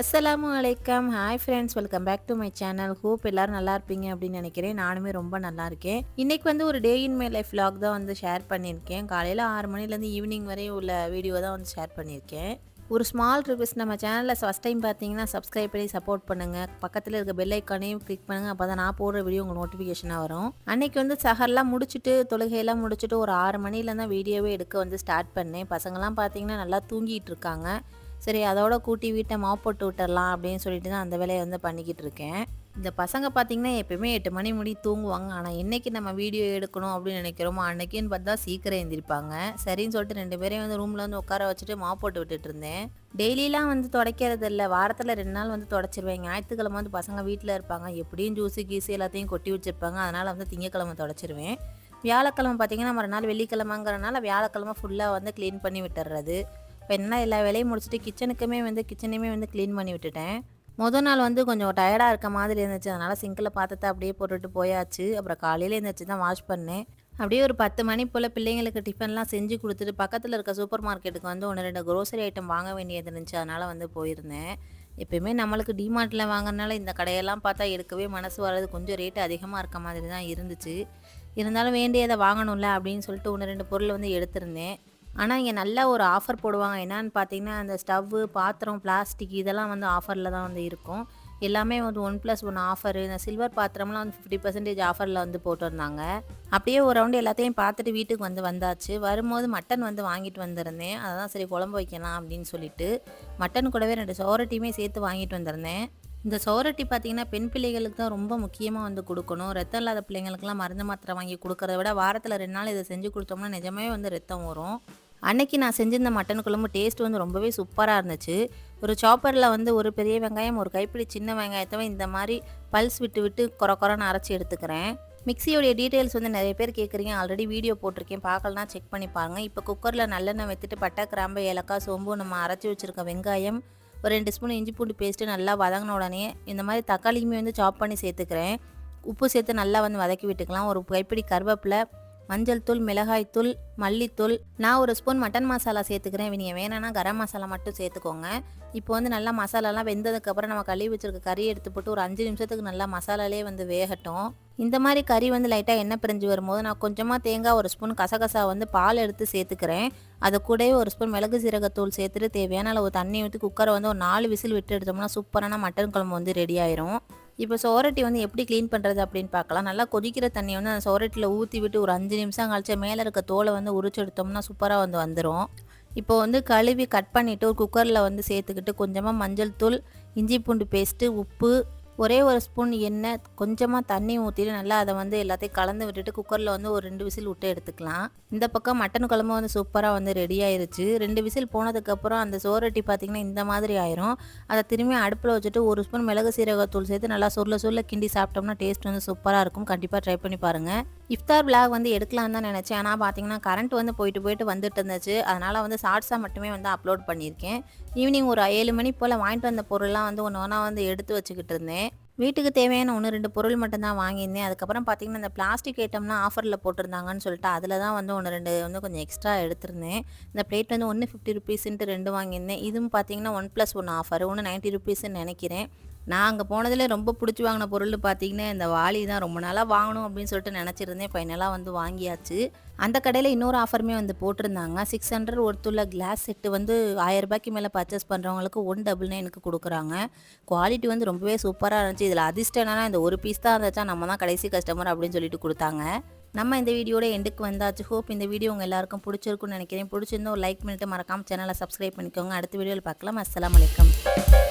அஸ்ஸலாமு அலைக்கம். Hi friends welcome back to my channel hope எல்லாரும் நல்லா இருப்பீங்க அப்படின்னு நினைக்கிறேன். நானுமே ரொம்ப நல்லா இருக்கேன். இன்னைக்கு வந்து ஒரு day in my life vlog தான் வந்து ஷேர் பண்ணியிருக்கேன். காலையில் ஆறு மணிலேருந்து ஈவினிங் வரையும் உள்ள வீடியோ தான் வந்து ஷேர் பண்ணியிருக்கேன். ஒரு ஸ்மால் ரிக்வெஸ்ட் நம்ம சேனலில் ஃபஸ்ட் டைம் பார்த்தீங்கன்னா சப்ஸ்கிரைப் பண்ணி சப்போர்ட் பண்ணுங்கள் பக்கத்தில் இருக்க பெல் ஐக்கானையும் கிளிக் பண்ணுங்கள் அப்போ தான் நான் போடுற வீடியோ உங்களுக்கு நோட்டிஃபிகேஷனாக வரும். அன்னைக்கு வந்து சஹர்லாம் முடிச்சுட்டு தொழுகையெல்லாம் முடிச்சுட்டு ஒரு ஆறு மணிலேருந்து தான் வீடியோவே எடுக்க வந்து ஸ்டார்ட் பண்ணேன். பசங்கள்லாம் பார்த்தீங்கன்னா நல்லா தூங்கிட்டு இருக்காங்க. சரி அதோட கூட்டி வீட்டை மாப் போட்டு விட்டுறலாம் அப்படின்னு சொல்லிட்டு தான் அந்த வேலையை வந்து பண்ணிக்கிட்டு இருக்கேன். இந்த பசங்க பார்த்தீங்கன்னா எப்பயுமே எட்டு மணி முடி தூங்குவாங்க. ஆனால் இன்றைக்கி நம்ம வீடியோ எடுக்கணும் அப்படின்னு நினைக்கிறோமோ அன்னைக்குன்னு பார்த்தா சீக்கிரம் எழுந்திருப்பாங்க சரின்னு சொல்லிட்டு ரெண்டு பேரையும் வந்து ரூமில் வந்து உட்கார வச்சுட்டு மாப் போட்டு விட்டுட்டு இருந்தேன். டெய்லிலாம் வந்து தொடக்கிறது இல்லை. வாரத்தில் ரெண்டு நாள் வந்து தொடச்சிருவேன். ஞாயிற்றுக்கிழமை வந்து பசங்க வீட்டில் இருப்பாங்க. எப்படியும் ஜூஸு கீஸு எல்லாத்தையும் கொட்டி வச்சுருப்பாங்க. அதனால் வந்து திங்கக்கிழமை தொடச்சிருவேன். வியாழக்கிழமை பார்த்தீங்கன்னா மறுநாள் வெள்ளிக்கிழமைங்கிறனால வியாழக்கிழமை ஃபுல்லாக வந்து க்ளீன் பண்ணி விட்டுறது. இப்போ என்ன எல்லா வேலையும் முடிச்சுட்டு கிச்சனுக்குமே வந்து கிச்சனையுமே வந்து க்ளீன் பண்ணி விட்டுட்டேன். முதல் நாள் வந்து கொஞ்சம் டயர்டாக இருக்க மாதிரி இருந்துச்சு. அதனால் சிங்கில் பாத்திரத்தை அப்படியே போட்டுட்டு போயாச்சு. அப்புறம் காலையில் எழுந்திரிச்சு தான் வாஷ் பண்ணேன். அப்படியே ஒரு பத்து மணி போல் பிள்ளைங்களுக்கு டிஃபன்லாம் செஞ்சு கொடுத்துட்டு பக்கத்தில் இருக்க சூப்பர் மார்க்கெட்டுக்கு வந்து ஒன்று ரெண்டு க்ரோசரி ஐட்டம் வாங்க வேண்டியது இருந்துச்சு. அதனால் வந்து போயிருந்தேன். எப்பயுமே நம்மளுக்கு டிமார்ட்டில் வாங்குறதுனால இந்த கடையெல்லாம் பார்த்தா எடுக்கவே மனசு வர்றது கொஞ்சம் ரேட்டு அதிகமாக இருக்க மாதிரி தான் இருந்துச்சு. இருந்தாலும் வேண்டியதை வாங்கணும்ல அப்படின்னு சொல்லிட்டு ஒன்று ரெண்டு பொருள் வந்து எடுத்திருந்தேன். ஆனால் இங்கே நல்ல ஒரு ஆஃபர் போடுவாங்க. என்னான்னு பார்த்தீங்கன்னா அந்த ஸ்டவ்வு பாத்திரம் பிளாஸ்டிக் இதெல்லாம் வந்து ஆஃபரில் தான் வந்து இருக்கும். எல்லாமே வந்து ஒன் ப்ளஸ் ஒன் ஆஃபர் இந்த சில்வர் பாத்திரம்லாம் வந்து ஃபிஃப்டி பர்சன்டேஜ் ஆஃபரில் வந்து போட்டிருந்தாங்க அப்படியே ஒரு ரவுண்டு எல்லாத்தையும் பார்த்துட்டு வீட்டுக்கு வந்து வந்தாச்சு. வரும்போது மட்டன் வந்து வாங்கிட்டு வந்திருந்தேன். அதான் சரி குழம்பு வைக்கலாம் அப்படின்னு சொல்லிட்டு மட்டன் கூடவே ரெண்டு சோரட்டியுமே சேர்த்து வாங்கிட்டு வந்திருந்தேன். இந்த சோரட்டி பார்த்தீங்கன்னா பெண் பிள்ளைகளுக்கு தான் ரொம்ப முக்கியமாக வந்து கொடுக்கணும். ரத்தம் இல்லாத பிள்ளைங்களுக்குலாம் மருந்து மாத்திரை வாங்கி கொடுக்கறத விட வாரத்தில் ரெண்டு நாள் இதை செஞ்சு கொடுத்தோம்னா நிஜமே வந்து ரத்தம் வரும் அன்னைக்கு நான் செஞ்சிருந்த மட்டன் குழம்பு டேஸ்ட் வந்து ரொம்பவே சூப்பராக இருந்துச்சு. ஒரு சாப்பரில் வந்து ஒரு பெரிய வெங்காயம் ஒரு கைப்பிடி சின்ன வெங்காயத்தை இந்த மாதிரி பல்ஸ் விட்டு விட்டு குறை குறைன்னு அரைச்சி எடுத்துக்கிறேன். மிக்சியோடைய டீட்டெயில்ஸ் வந்து நிறைய பேர் கேட்குறீங்க ஆல்ரெடி வீடியோ போட்டிருக்கேன். பார்க்கலனா செக் பண்ணி பாருங்கள் இப்போ குக்கரில் நல்லெண்ணெய் வைத்துட்டு பட்டை கிராம்பு ஏலக்காய் சோம்பு நம்ம அரைச்சி வச்சுருக்க வெங்காயம் ஒரு ரெண்டு ஸ்பூன் இஞ்சி பூண்டு பேஸ்ட்டு நல்லா வதங்கின உடனே இந்த மாதிரி தக்காளியுமே வந்து சாப் பண்ணி சேர்த்துக்கிறேன். உப்பு சேர்த்து நல்லா வந்து வதக்கி விட்டுக்கலாம். ஒரு கைப்பிடி கருவேப்பிலை மஞ்சள் தூள் மிளகாய் தூள் மல்லித்தூள். நான் ஒரு ஸ்பூன் மட்டன் மசாலா சேர்த்துக்கிறேன். நீங்கள் வேணும்னா கரம் மசாலா மட்டும் சேர்த்துக்கோங்க. இப்போ வந்து நல்லா மசாலாலாம் வெந்ததுக்கப்புறம் நம்ம கழுவி வச்சுருக்க கறி எடுத்து போட்டு ஒரு அஞ்சு நிமிஷத்துக்கு நல்லா மசாலாலே வந்து வேகட்டும். இந்த மாதிரி கறி வந்து லைட்டாக எண்ணெய் பிரிஞ்சு வரும்போது நான் கொஞ்சமாக தேங்காய் ஒரு ஸ்பூன் கசகசா வந்து பால் எடுத்து சேர்த்துக்கிறேன். அது கூடவே ஒரு ஸ்பூன் மிளகு சீரகத்தூள் சேர்த்துட்டு தேவையான அளவு தண்ணி ஊற்றி குக்கரை வந்து ஒரு நாலு விசில் விட்டு எடுத்தோம்னா சூப்பரான மட்டன் குழம்பு வந்து ரெடி ஆயிரும். இப்போ சோரட்டி வந்து எப்படி க்ளீன் பண்ணுறது அப்படின்னு பார்க்கலாம். நல்லா கொதிக்கிற தண்ணியை வந்து அந்த சோரட்டியில் ஊற்றி விட்டு ஒரு அஞ்சு நிமிஷம் கழிச்சு மேலே இருக்க தோலை வந்து உரிச்சு எடுத்தோம்னா சூப்பராக வந்து வந்துடும் இப்போ வந்து கழுவி கட் பண்ணிவிட்டு ஒரு குக்கரில் வந்து சேர்த்துக்கிட்டு கொஞ்சமாக மஞ்சள் தூள் இஞ்சி பூண்டு பேஸ்ட்டு உப்பு ஒரே ஒரு ஸ்பூன் எண்ணெய் கொஞ்சமாக தண்ணி ஊற்றிட்டு நல்லா அதை வந்து எல்லாத்தையும் கலந்து விட்டுட்டு குக்கரில் வந்து ஒரு ரெண்டு விசில் விட்டு எடுத்துக்கலாம். இந்த பக்கம் மட்டன் குழம்பு வந்து சூப்பராக வந்து ரெடி ஆயிருச்சு. ரெண்டு விசில் போனதுக்கப்புறம் அந்த சோரட்டி பார்த்திங்கன்னா இந்த மாதிரி ஆயிரும். அதை திரும்பி அடுப்பில் வச்சுட்டு ஒரு ஸ்பூன் மிளகு சீரகத்தூள் சேர்த்து நல்லா சொல்ல சொல்ல கிண்டி சாப்பிட்டோம்னா டேஸ்ட் வந்து சூப்பராக இருக்கும். கண்டிப்பாக ட்ரை பண்ணி பாருங்கள் இஃப்தார் பிளாக் வந்து எடுக்கலான்னு தான் நினச்சேன். ஆனால் பார்த்தீங்கன்னா கரண்ட் வந்து போயிட்டு போயிட்டு வந்துட்டு இருந்துச்சு. அதனால் வந்து ஷார்ட்ஸாக மட்டுமே வந்து அப்லோட் பண்ணியிருக்கேன். ஈவினிங் ஒரு ஏழு மணி போல் வாங்கிட்டு வந்த பொருள்லாம் வந்து ஒன்று ஒன்றா வந்து எடுத்து வச்சுக்கிட்டு இருந்தேன். வீட்டுக்கு தேவையான ஒன்று ரெண்டு பொருள் மட்டும்தான் வாங்கியிருந்தேன். அதுக்கப்புறம் பார்த்தீங்கன்னா இந்த பிளாஸ்டிக் ஐட்டம்லாம் ஆஃபரில் போட்டிருந்தாங்கன்னு சொல்லிட்டு அதில் தான் வந்து ஒன்று ரெண்டு வந்து கொஞ்சம் எக்ஸ்ட்ரா எடுத்திருந்தேன். இந்த பிளேட் வந்து ஒன்று ஃபிஃப்டி ருபீஸ்ன்ட்டு ரெண்டு வாங்கியிருந்தேன். இதுவும் பார்த்தீங்கன்னா ஒன் ப்ளஸ் ஒன் ஆஃபர் ஒன்று நைன்ட்டி ருபீஸ்ன்னு நினைக்கிறேன். நான் அங்கே போனதில் ரொம்ப பிடிச்சி வாங்கின பொருள் பார்த்தீங்கன்னா இந்த வாளி தான் ரொம்ப நாளாக வாங்கணும் அப்படின்னு சொல்லிட்டு நினச்சிருந்தேன். ஃபைனலாக வந்து வாங்கியாச்சு. அந்த கடையில் இன்னொரு ஆஃபருமே வந்து போட்டிருந்தாங்க. சிக்ஸ் ஹண்ட்ரட் ஒருத்துள்ள கிளாஸ் செட்டு வந்து ஆயிரம் ரூபாய்க்கு மேலே பர்ச்சேஸ் பண்ணுறவங்களுக்கு ஒன் டபுள் நைனுக்கு கொடுக்குறாங்க. குவாலிட்டி வந்து ரொம்பவே சூப்பராக இருந்துச்சு. இதில் அதிர்ஷ்டம் என்னன்னா இந்த ஒரு பீஸ் தான் இருந்துச்சா நம்ம தான் கடைசி கஸ்டமர் அப்படின்னு சொல்லிட்டு கொடுத்தாங்க. நம்ம இந்த வீடியோட எண்டுக்கு வந்தாச்சு. ஹோப் இந்த வீடியோ உங்கள் எல்லாருக்கும் பிடிச்சிருக்குன்னு நினைக்கிறேன். பிடிச்சிருந்தோம் ஒரு லைக் பண்ணிட்டு மறக்காமல் சேனலை சப்ஸ்கிரைப் பண்ணிக்கோங்க. அடுத்த வீடியோவில் பார்க்கலாம். அஸ்லாம் வலைக்கம்